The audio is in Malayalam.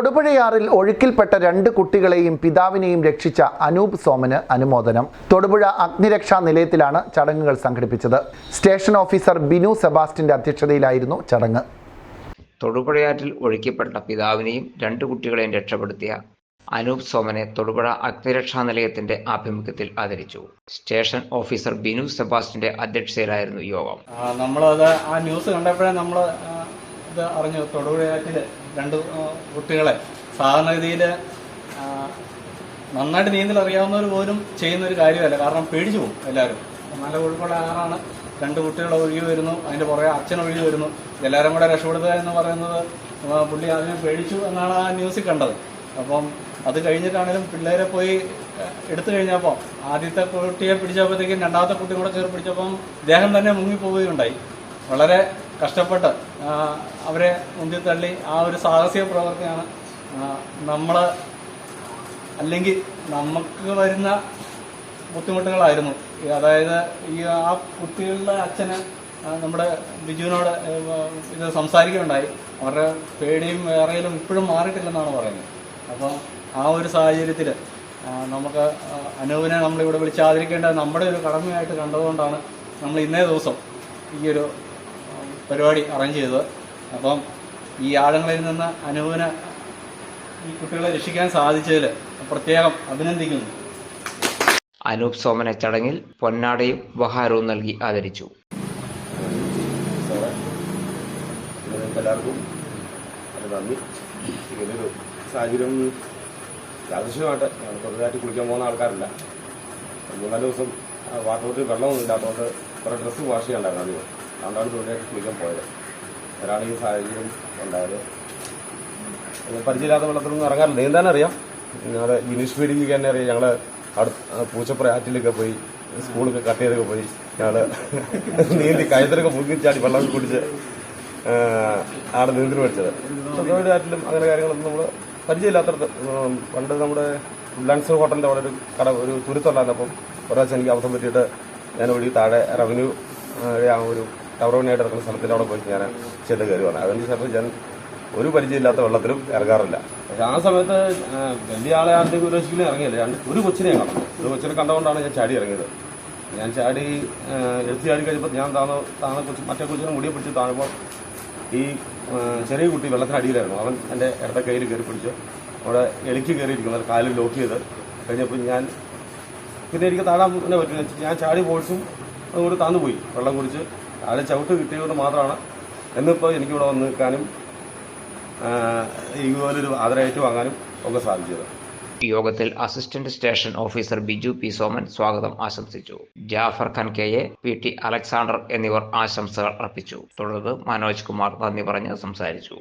തൊടുപുഴയാറിൽ ഒഴുക്കിൽപ്പെട്ട രണ്ട് കുട്ടികളെയും പിതാവിനെയും രക്ഷിച്ച അനൂപ് സോമന് അനുമോദനം. തൊടുപുഴ അഗ്നിരക്ഷാ നിലയത്തിലാണ് ചടങ്ങുകൾ സംഘടിപ്പിച്ചത്. സ്റ്റേഷൻ ഓഫീസർ ബിനു സെബാസ്റ്റിന്റെ അധ്യക്ഷതയിലായിരുന്നു ചടങ്ങ്. തൊടുപുഴയാറ്റിൽ ഒഴുക്കിപ്പെട്ട പിതാവിനെയും രണ്ട് കുട്ടികളെയും രക്ഷപ്പെടുത്തിയ അനൂപ് സോമനെ തൊടുപുഴ അഗ്നിരക്ഷാ നിലയത്തിന്റെ ആഭിമുഖ്യത്തിൽ ആദരിച്ചു. സ്റ്റേഷൻ ഓഫീസർ ബിനു സെബാസ്റ്റിന്റെ അധ്യക്ഷതയിലായിരുന്നു യോഗം. നമ്മളത് ആ ന്യൂസ് കണ്ടപ്പോഴേ നമ്മൾ ഇത് അറിഞ്ഞു തൊടുപുഴയാറ്റിൽ രണ്ട് കുട്ടികളെ സാധാരണഗതിയിൽ നന്നായിട്ട് നീന്തൽ അറിയാവുന്നവർ പോലും ചെയ്യുന്ന ഒരു കാര്യമല്ല. കാരണം പേടിച്ചു പോകും എല്ലാവരും. നല്ല ഒഴുക്കുള്ള ആറാണ് രണ്ട് കുട്ടികൾ ഒഴുകി വരുന്നു. അതിന്റെ പുറകെ അച്ഛൻ ഒഴുകി വരുന്നു. എല്ലാവരും കൂടെ രക്ഷപ്പെടുത്തുക എന്ന് പറയുന്നത് പുള്ളി ആദ്യം പേടിച്ചു എന്നാണ് ആ ന്യൂസിൽ കണ്ടത്. അപ്പം അത് കഴിഞ്ഞിട്ടാണേലും പിള്ളേരെ പോയി എടുത്തു കഴിഞ്ഞപ്പോൾ ആദ്യത്തെ കുട്ടിയെ പിടിച്ചപ്പോഴത്തേക്കും രണ്ടാമത്തെ കുട്ടിയും കൂടെ കയറി പിടിച്ചപ്പം ദേഹം തന്നെ മുങ്ങിപ്പോവുകയുണ്ടായി വളരെ കഷ്ടപ്പെട്ട് അവരെ മുന്തിൽ തള്ളി ആ ഒരു സാഹസിക പ്രവൃത്തിയാണ് നമ്മൾ അല്ലെങ്കിൽ നമുക്ക് വരുന്ന ബുദ്ധിമുട്ടുകളായിരുന്നു. അതായത് ഈ ആ കുട്ടികളുടെ അച്ഛന് നമ്മുടെ ബിജുവിനോട് ഇത് സംസാരിക്കുകയുണ്ടായി. അവരുടെ പേടിയും വേറെയിലും ഇപ്പോഴും മാറിയിട്ടില്ലെന്നാണ് പറയുന്നത്. അപ്പം ആ ഒരു സാഹചര്യത്തിൽ നമുക്ക് അനൂപിനെ നമ്മളിവിടെ വിളിച്ച് ആദരിക്കേണ്ടത് നമ്മുടെ ഒരു കടമയായിട്ട് കണ്ടതുകൊണ്ടാണ് നമ്മൾ ഇന്നേ ദിവസം ഈ ഒരു പരിപാടി അറേഞ്ച് ചെയ്തത്. അപ്പം ഈ ആഴങ്ങളിൽ നിന്ന് അനുവിന് ഈ കുട്ടികളെ രക്ഷിക്കാൻ സാധിച്ചതിൽ പ്രത്യേകം അഭിനന്ദിക്കുന്നു. അനൂപ് സോമനെ ചടങ്ങിൽ പൊന്നാടയും ഉപഹാരവും നൽകി ആദരിച്ചു. എല്ലാവർക്കും അത് നന്ദി. ഇങ്ങനൊരു സാഹചര്യം യാദൃശ്യമായിട്ട് ചെറുതായിട്ട് കുളിക്കാൻ പോകുന്ന ആൾക്കാരല്ല. മൂന്നാൽ ദിവസം വാട്ടോട്ട് വെള്ളമൊന്നും ഇല്ലാത്തതുകൊണ്ട് കുറേ ഡ്രസ്സ് വാഷ് ചെയ്യണ്ടായിരുന്നു അധികം അതുകൊണ്ടാണ് ചെറുതായിട്ട് കുളിക്കാൻ പോയത്. ഒരാൾ ഈ സാഹചര്യം ഉണ്ടായത്. പരിചയമില്ലാത്ത വെള്ളത്തിലൊന്നും ഇറങ്ങാറില്ല. നീന്താനറിയാം ഞങ്ങളുടെ ഇംഗ്ലീഷ് മീഡിയത്തിൽ തന്നെ അറിയാം. ഞങ്ങൾ അടുത്ത് പൂച്ചപ്പുറ ആറ്റിലൊക്കെ പോയി സ്കൂളൊക്കെ കട്ട് ചെയ്തൊക്കെ പോയി ഞങ്ങൾ നീന്തി കയത്തിലൊക്കെ മുങ്ങി ചാടി വെള്ളം കുടിച്ച് ആണ് നീന്തൽ പഠിച്ചത്. ആറ്റിലും അങ്ങനെ കാര്യങ്ങളൊന്നും നമ്മൾ പരിചയമില്ലാത്തടത്ത് പണ്ട് നമ്മുടെ ലാൻസർ ഹോട്ടലിന്റെ അവിടെ ഒരു കട ഒരു തുരുത്തുണ്ടായിരുന്നപ്പം ഒരാഴ്ച എനിക്ക് അവസരം പറ്റിയിട്ട് ഞാൻ വഴി താഴെ റവന്യൂ ഒരു ടവർ പണിയായിട്ട് ഇറക്കുന്ന സ്ഥലത്തിന്റെ അവിടെ പോയി ഞാൻ ചെന്ന് കയറുകയാണ് അതിന്റെ ശേഷം ഞാൻ ഒരു പരിചയമില്ലാത്ത വെള്ളത്തിലും ഇറങ്ങാറില്ല. പക്ഷെ ആ സമയത്ത് വലിയ ആളെ ആരുടെ ഒരിക്കലും ഇറങ്ങിയില്ല. രണ്ട് ഒരു കൊച്ചിനെ കാണും. ഒരു കൊച്ചിനെ കണ്ടുകൊണ്ടാണ് ഞാൻ ചാടി ഇറങ്ങിയത്. ഞാൻ ചാടി എത്തി ചാടി കഴിഞ്ഞപ്പോൾ ഞാൻ താന്ന് താന്ന കൊച്ചു മറ്റേ കൊച്ചിനെ മുടിയെ പിടിച്ച് താഴുമ്പോൾ ഈ ചെറിയ കുട്ടി വെള്ളത്തിനടിയിലായിരുന്നു അവൻ എന്റെ ഇടത്തെ കയ്യിൽ കയറി പിടിച്ച് അവിടെ എലിക്ക് കയറിയിരിക്കുന്നു കാലിൽ ലോക്ക് ചെയ്ത്. കഴിഞ്ഞപ്പോൾ ഞാൻ പിന്നെ എനിക്ക് താഴാൻ പറ്റില്ല. ഞാൻ ചാടി പോഴ്സും അതുകൊണ്ട് താന്നു പോയി. വെള്ളം കുടിച്ച് താഴെ ചവിട്ട് കിട്ടിയതുകൊണ്ട് മാത്രമാണ്. എന്നിപ്പോൾ എനിക്കിവിടെ വന്ന് നിൽക്കാനും ഇതുപോലൊരു ആദരയേറ്റ് വാങ്ങാനും ഒക്കെ സാധിച്ചത്. യോഗത്തിൽ assistant station officer Biju P Soman സ്വാഗതം ആശംസിച്ചു. Jafar Khan K A P T Alexander എന്നിവർ ആശംസകൾ അർപ്പിച്ചു. തുടർന്ന് മനോജ് കുമാർ നന്ദി പറഞ്ഞ് സംസാരിച്ചു.